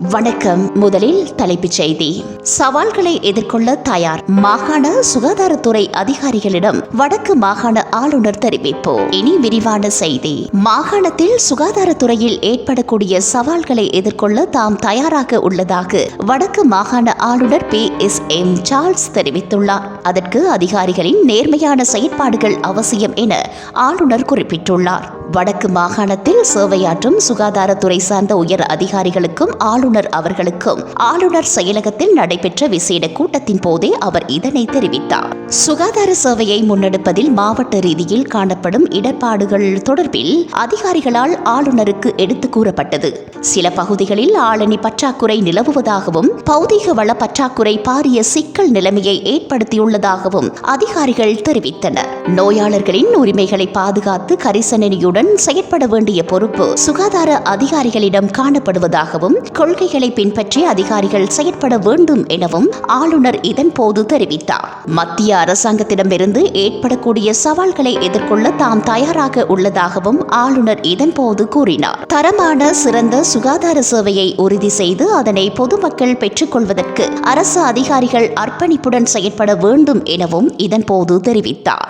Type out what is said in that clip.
வணக்கம். முதலில் தலைப்புச் செய்தி. சவால்களை எதிர்கொள்ள தயார் மாகாண சுகாதாரத்துறை அதிகாரிகளிடம் வடக்கு மாகாண ஆளுநர் தெரிவிப்பு. இனி விரிவான செய்தி. மாகாணத்தில் சுகாதாரத்துறையில் ஏற்படக்கூடிய சவால்களை எதிர்கொள்ள தாம் தயாராக உள்ளதாக வடக்கு மாகாண ஆளுநர் பி. எஸ். எம். சார்ல்ஸ் தெரிவித்துள்ளார். அதற்கு அதிகாரிகளின் நேர்மையான செயற்பாடுகள் அவசியம் என ஆளுநர் குறிப்பிட்டுள்ளார். வடக்கு மாகாணத்தில் சேவையாற்றும் சுகாதாரத்துறை சார்ந்த உயர் அதிகாரிகளுக்கும் ஆளுநர் அவர்களுக்கும் ஆளுநர் செயலகத்தில் நடைபெற்ற விசேட கூட்டத்தின் போதே அவர் இதனை தெரிவித்தார். சுகாதார சேவையை முன்னெடுப்பதில் மாவட்ட ரீதியில் காணப்படும் இடர்பாடுகள் தொடர்பில் அதிகாரிகளால் ஆளுநருக்கு எடுத்துக் கூறப்பட்டது. சில பகுதிகளில் ஆளணி பற்றாக்குறை நிலவுவதாகவும் பௌதீக வள பற்றாக்குறை பாரிய சிக்கல் நிலைமையை ஏற்படுத்தியுள்ளதாகவும் அதிகாரிகள் தெரிவித்தனர். நோயாளர்களின் உரிமைகளை பாதுகாத்து உறுதியுடன் செயற்பட வேண்டிய பொறுப்பு சுகாதார அதிகாரிகளிடம் காணப்படுவதாகவும் கொள்கைகளை பின்பற்றி அதிகாரிகள் செயற்பட வேண்டும் எனவும் ஆளுநர் இதன்போது தெரிவித்தார். மத்திய அரசாங்கத்திடமிருந்து ஏற்படக்கூடிய சவால்களை எதிர்கொள்ள தாம் தயாராக உள்ளதாகவும் ஆளுநர் இதன்போது கூறினார். தரமான சிறந்த சுகாதார சேவையை உறுதி செய்து அதனை பொதுமக்கள் பெற்றுக்கொள்வதற்கு அரசு அதிகாரிகள் அர்ப்பணிப்புடன் செயற்பட வேண்டும் எனவும் இதன்போது தெரிவித்தார்.